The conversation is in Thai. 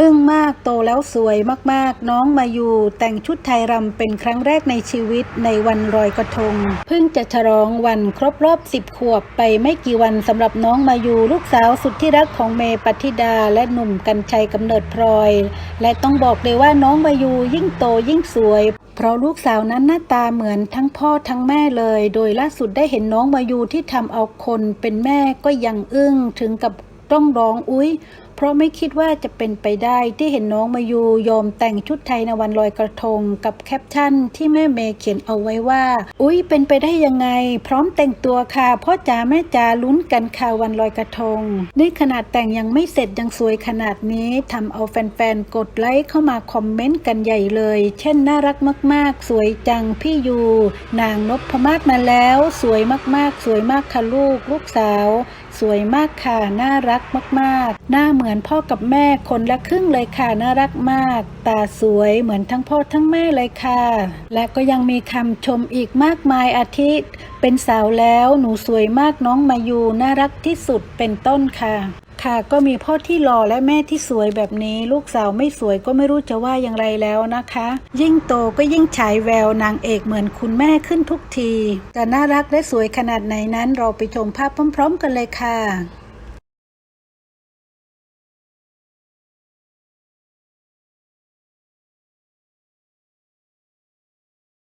อึ้งมากโตแล้วสวยมากๆ น้องมายูแต่งชุดไทยรำเป็นครั้งแรกในชีวิตในวันลอยกระทง เพิ่งจะฉลองวันครบรอบ10ขวบไปไม่กี่วันสำหรับน้องมายูลูกสาวสุดที่รักของเมย์ปฏิดาและหนุ่มกัญชัยกำเนิดพลอย และต้องบอกเลยว่าน้องมายูยิ่งโตยิ่งสวย เพราะลูกสาวนั้นหน้าตาเหมือนทั้งพ่อทั้งแม่เลย โดยล่าสุดได้เห็นน้องมายูที่ทำเอาคนเป็นแม่ก็ยังอึ้งถึงกับต้องร้องอุ๊ยเพราะไม่คิดว่าจะเป็นไปได้ที่เห็นน้องมายูยอมแต่งชุดไทยในวันลอยกระทงกับแคปชั่นที่แม่เมย์เขียนเอาไว้ว่า อุ๊ย เป็นไปได้ยังไง พร้อมแต่งตัวค่ะพ่อจ๋าแม่จ๋าลุ้นกันค่ะวันลอยกระทง นี่ขนาดแต่งยังไม่เสร็จยังสวยขนาดนี้ทำเอาแฟนๆ กดไลค์เข้ามาคอมเมนต์กันใหญ่เลย เช่นน่ารักมากๆ สวยจังพี่ยู นางนพมาศมาแล้ว สวยมากๆ สวยมากค่ะลูก ลูกสาว สวยมากค่ะน่ารักมากๆ หน้าเหมือนพ่อกับแม่คนละครึ่งเลยค่ะน่ารักมาก ตาสวยเหมือนทั้งพ่อทั้งแม่เลยค่ะ และก็ยังมีคำชมอีกมากมายอาทิตย์เป็นสาวแล้วหนูสวยมากน้องมายูน่ารักที่สุดเป็นต้นค่ะ ค่ะก็มีพ่อที่หล่อและแม่ที่สวยแบบนี้ ลูกสาวไม่สวยก็ไม่รู้จะว่าอย่างไรแล้วนะคะ ยิ่งโตก็ยิ่งฉายแววนางเอกเหมือนคุณแม่ขึ้นทุกทีจะน่ารักและสวยขนาดไหนนั้นเราไปชมภาพพร้อม ๆ กันเลยค่ะ